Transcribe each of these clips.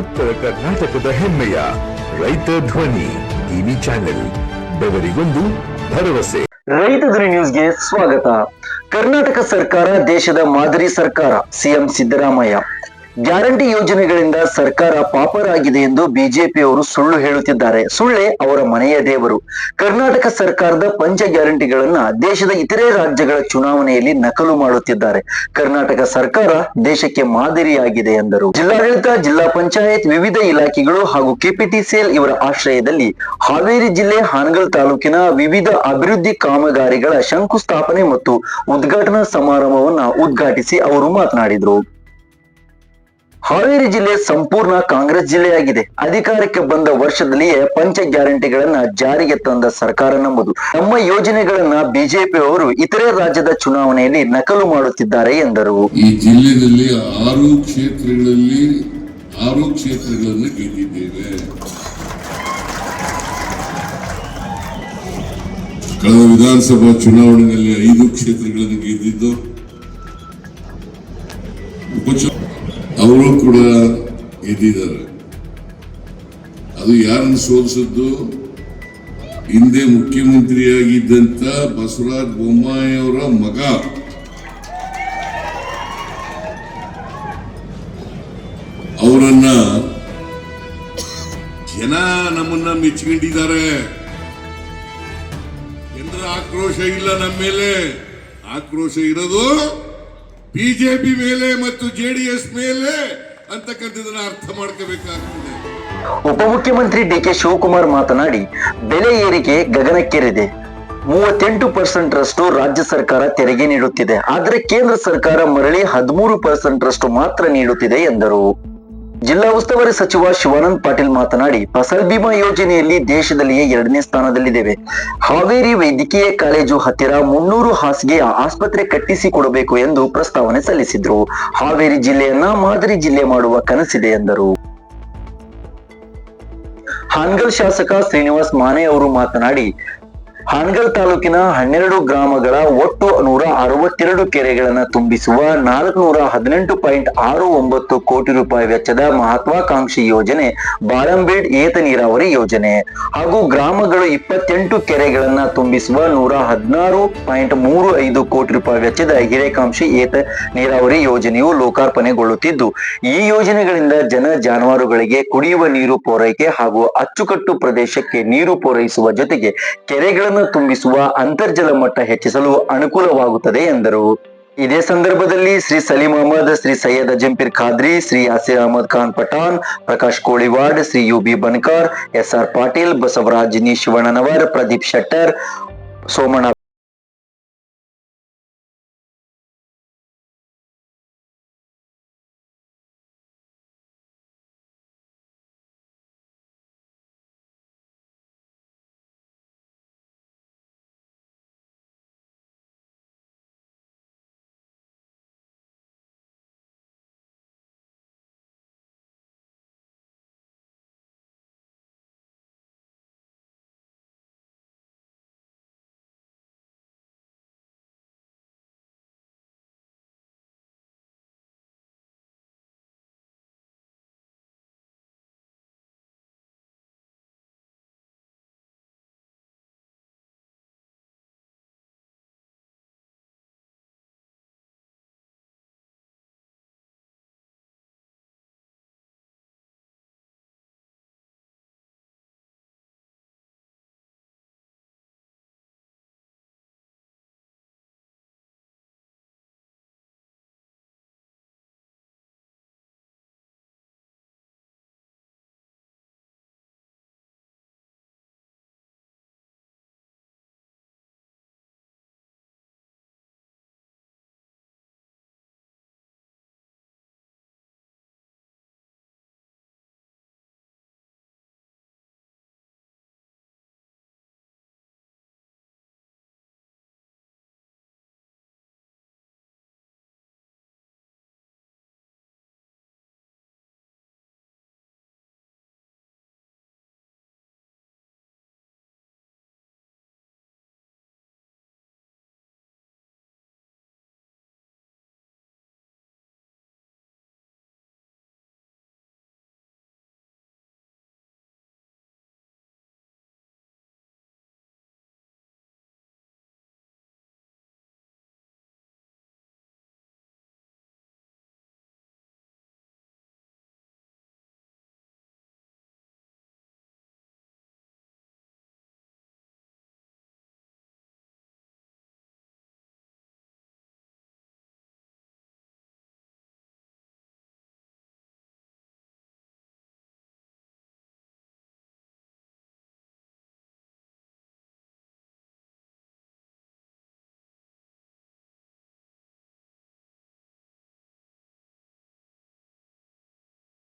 ಉತ್ತರ ಕರ್ನಾಟಕದ ಹೆಮ್ಮೆಯ ರೈತ ಧ್ವನಿ ಟಿವಿ ಚಾನೆಲ್, ಬೆವರಿಗೊಂದು ಭರವಸೆ. ರೈತ ಧ್ವನಿ ನ್ಯೂಸ್ಗೆ ಸ್ವಾಗತ. ಕರ್ನಾಟಕ ಸರ್ಕಾರ, ದೇಶದ ಮಾದರಿ ಸರ್ಕಾರ, ಸಿಎಂ ಸಿದ್ದರಾಮಯ್ಯ. ಗ್ಯಾರಂಟಿ ಯೋಜನೆಗಳಿಂದ ಸರ್ಕಾರ ಪಾಪರಾಗಿದೆ ಎಂದು ಬಿಜೆಪಿ ಅವರು ಸುಳ್ಳು ಹೇಳುತ್ತಿದ್ದಾರೆ. ಸುಳ್ಳೆ ಅವರ ಮನೆಯ ದೇವರು. ಕರ್ನಾಟಕ ಸರ್ಕಾರದ ಪಂಚ ಗ್ಯಾರಂಟಿಗಳನ್ನ ದೇಶದ ಇತರೆ ರಾಜ್ಯಗಳ ಚುನಾವಣೆಯಲ್ಲಿ ನಕಲು ಮಾಡುತ್ತಿದ್ದಾರೆ. ಕರ್ನಾಟಕ ಸರ್ಕಾರ ದೇಶಕ್ಕೆ ಮಾದರಿಯಾಗಿದೆ ಎಂದರು. ಜಿಲ್ಲಾಡಳಿತ, ಜಿಲ್ಲಾ ಪಂಚಾಯತ್, ವಿವಿಧ ಇಲಾಖೆಗಳು ಹಾಗೂ ಕೆಪಿಟಿಸಿಎಲ್ ಇವರ ಆಶ್ರಯದಲ್ಲಿ ಹಾವೇರಿ ಜಿಲ್ಲೆ ಹಾನಗಲ್ ತಾಲೂಕಿನ ವಿವಿಧ ಅಭಿವೃದ್ಧಿ ಕಾಮಗಾರಿಗಳ ಶಂಕುಸ್ಥಾಪನೆ ಮತ್ತು ಉದ್ಘಾಟನಾ ಸಮಾರಂಭವನ್ನ ಉದ್ಘಾಟಿಸಿ ಅವರು ಮಾತನಾಡಿದರು. ಹಾವೇರಿ ಜಿಲ್ಲೆ ಸಂಪೂರ್ಣ ಕಾಂಗ್ರೆಸ್ ಜಿಲ್ಲೆಯಾಗಿದೆ. ಅಧಿಕಾರಕ್ಕೆ ಬಂದ ವರ್ಷದಲ್ಲಿಯೇ ಪಂಚ ಗ್ಯಾರಂಟಿಗಳನ್ನ ಜಾರಿಗೆ ತಂದ ಸರ್ಕಾರ ನಂಬುದು. ನಮ್ಮ ಯೋಜನೆಗಳನ್ನ ಬಿಜೆಪಿಯವರು ಇತರೆ ರಾಜ್ಯದ ಚುನಾವಣೆಯಲ್ಲಿ ನಕಲು ಮಾಡುತ್ತಿದ್ದಾರೆ ಎಂದರು. ಈ ಜಿಲ್ಲೆಯಲ್ಲಿ ಆರು ಕ್ಷೇತ್ರಗಳಲ್ಲಿ ಆರು ಕ್ಷೇತ್ರಗಳನ್ನು ಗೆದ್ದಿದ್ದೇವೆ. ಕಳೆದ ವಿಧಾನಸಭಾ ಚುನಾವಣೆಯಲ್ಲಿ ಐದು ಕ್ಷೇತ್ರಗಳನ್ನು ಗೆದ್ದಿದ್ದು ಅವರು ಕೂಡ ಎದ್ದಿದ್ದಾರೆ. ಅದು ಯಾರನ್ನು ಸೋಲಿಸಿದ್ದು? ಹಿಂದೆ ಮುಖ್ಯಮಂತ್ರಿಯಾಗಿದ್ದಂತ ಬಸವರಾಜ ಬೊಮ್ಮಾಯಿ ಅವರ ಮಗ. ಅವರನ್ನ ಜನ ನಮ್ಮನ್ನ ಮೆಚ್ಕೊಂಡಿದ್ದಾರೆ ಜನರ ಆಕ್ರೋಶ ಇಲ್ಲ ನಮ್ಮ ಮೇಲೆ. ಆಕ್ರೋಶ ಇರೋದು ಬಿಜೆಪಿ ಮೇಲೆ ಮತ್ತು ಜೆಡಿಎಸ್ ಮೇಲೆ ಅಂತಕ್ಕಂಥದನ್ನ ಅರ್ಥ ಮಾಡ್ಕೋಬೇಕಾಗ್ತದೆ. ಉಪಮುಖ್ಯಮಂತ್ರಿ ಡಿ ಕೆ ಶಿವಕುಮಾರ್ ಮಾತನಾಡಿ, ಬೆಲೆ ಏರಿಕೆ ಗಗನಕ್ಕೇರಿದೆ. ಮೂವತ್ತೆಂಟು ಪರ್ಸೆಂಟ್ ರಷ್ಟು ರಾಜ್ಯ ಸರ್ಕಾರ ತೆರಿಗೆ ನೀಡುತ್ತಿದೆ. ಆದರೆ ಕೇಂದ್ರ ಸರ್ಕಾರ ಮರಳಿ ಹದಿಮೂರು ಪರ್ಸೆಂಟ್ ರಷ್ಟು ಮಾತ್ರ ನೀಡುತ್ತಿದೆ ಎಂದರು. ಜಿಲ್ಲಾ ಉಸ್ತುವಾರಿ ಸಚಿವ ಶಿವಾನಂದ್ ಪಾಟೀಲ್ ಮಾತನಾಡಿ, ಫಸಲ್ ಬಿಮಾ ಯೋಜನೆಯಲ್ಲಿ ದೇಶದಲ್ಲಿಯೇ ಎರಡನೇ ಸ್ಥಾನದಲ್ಲಿದ್ದೇವೆ. ಹಾವೇರಿ ವೈದ್ಯಕೀಯ ಕಾಲೇಜು ಹತ್ತಿರ ಮುನ್ನೂರು ಹಾಸಿಗೆಯ ಆಸ್ಪತ್ರೆ ಕಟ್ಟಿಸಿಕೊಡಬೇಕು ಎಂದು ಪ್ರಸ್ತಾವನೆ ಸಲ್ಲಿಸಿದ್ರು. ಹಾವೇರಿ ಜಿಲ್ಲೆಯನ್ನ ಮಾದರಿ ಜಿಲ್ಲೆ ಮಾಡುವ ಕನಸಿದೆ ಎಂದರು. ಹಾನ್ಗಲ್ ಶಾಸಕ ಶ್ರೀನಿವಾಸ್ ಮಾನೆ ಅವರು ಮಾತನಾಡಿ ಹಾನಗಲ್ ತಾಲೂಕಿನ ಹನ್ನೆರಡು ಗ್ರಾಮಗಳ ಒಟ್ಟು ನೂರ ಅರವತ್ತೆರಡು ಕೆರೆಗಳನ್ನ ತುಂಬಿಸುವ ನಾಲ್ಕುನೂರ ಹದಿನೆಂಟು ಪಾಯಿಂಟ್ ಆರು ಒಂಬತ್ತು ಕೋಟಿ ರೂಪಾಯಿ ವೆಚ್ಚದ ಮಹತ್ವಾಕಾಂಕ್ಷಿ ಯೋಜನೆ ಬಾಳಂಬೇಡ್ ಏತ ನೀರಾವರಿ ಯೋಜನೆ. ಹಾಗೂ ಗ್ರಾಮಗಳು ಇಪ್ಪತ್ತೆಂಟು ಕೆರೆಗಳನ್ನ ತುಂಬಿಸುವ ನೂರ ಹದಿನಾರು ಪಾಯಿಂಟ್ ಮೂರು ಐದು ಕೋಟಿ ರೂಪಾಯಿ ವೆಚ್ಚದ ಹಿರೇಕಾಂಕ್ಷಿ ಏತ ನೀರಾವರಿ ಯೋಜನೆಯು ಲೋಕಾರ್ಪಣೆಗೊಳ್ಳುತ್ತಿದ್ದು, ಈ ಯೋಜನೆಗಳಿಂದ ಜನ ಜಾನುವಾರುಗಳಿಗೆ ಕುಡಿಯುವ ನೀರು ಪೂರೈಕೆ ಹಾಗೂ ಅಚ್ಚುಕಟ್ಟು ಪ್ರದೇಶಕ್ಕೆ ನೀರು ಪೂರೈಸುವ ಜೊತೆಗೆ ಕೆರೆಗಳನ್ನು ತುಂಬಿಸುವ ಅಂತರ್ಜಲ ಮಟ್ಟ ಹೆಚ್ಚಿಸಲು ಅನುಕೂಲವಾಗುತ್ತದೆ ಎಂದರು. ಇದೇ ಸಂದರ್ಭದಲ್ಲಿ Shri Salim Ahmed, Shri Syed Azampeer Khadri, Shri Yasir Ahmed Khan Pathan, Prakash Koliwad, Shri U B Bankar, S R Patil, Basavaraj ನಿ ಶಿವಣ್ಣನವರ್, ಪ್ರದೀಪ್ ಶೆಟ್ಟರ್, ಸೋಮಣ್ಣ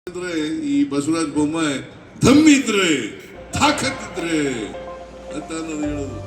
ಅಂದ್ರೆ ಈ ಬಸವರಾಜ ಬೊಮ್ಮಾಯಿ ದಮ್ಮಿದ್ರೆ ತಾಕತ್ತಿದ್ರೆ ಅಂತ ಅನ್ನೋದು ಹೇಳೋದು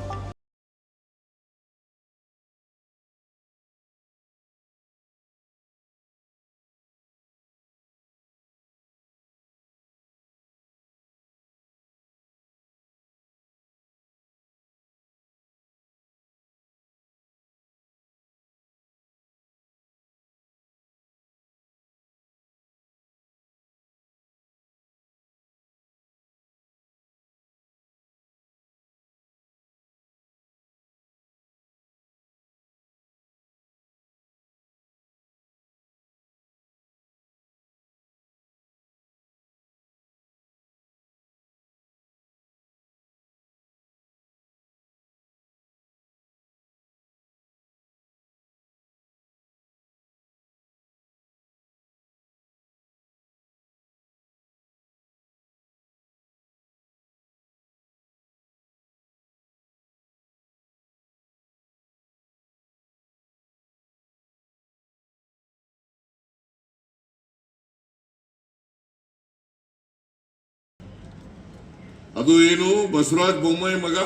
ಅದು ಏನು ಬಸವರಾಜ ಬೊಮ್ಮಾಯಿ ಮಗ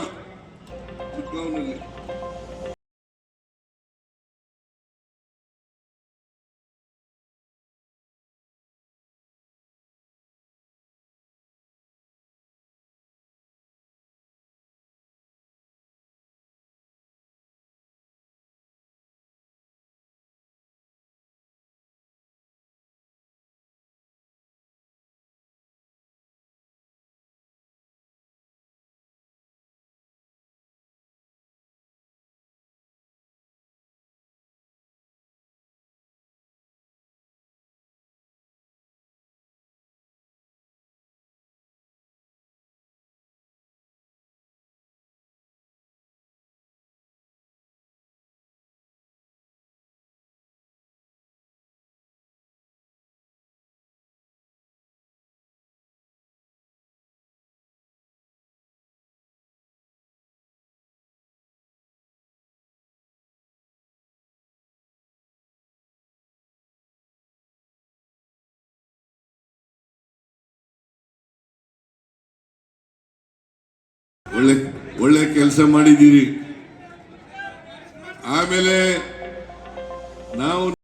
ಚಿಕ್ಕವನಲ್ಲಿ. ಒಳ್ಳೆ ಒಳ್ಳೆ ಕೆಲಸ ಮಾಡಿದ್ದೀರಿ. ಆಮೇಲೆ ನಾವು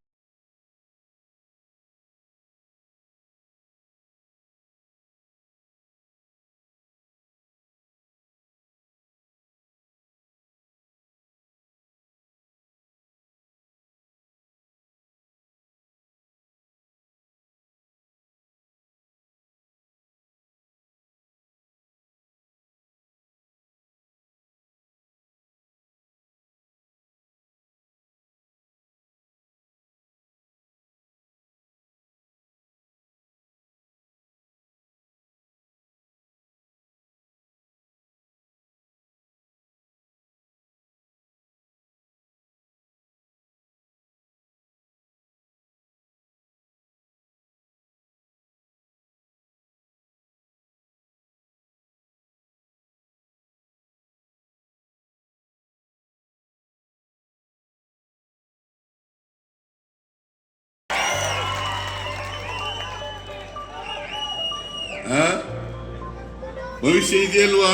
ಭವಿಷ್ಯ ಇದೆಯಲ್ವಾ?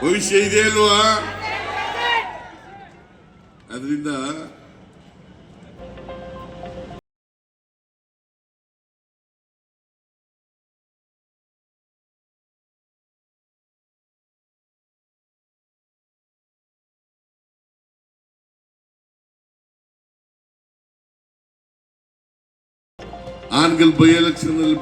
ಭವಿಷ್ಯ ಇದೆಯಲ್ವಾ? ಅದರಿಂದ ಆನ್ಗಲ್ ಬೈ ಎಲೆಕ್ಷನ್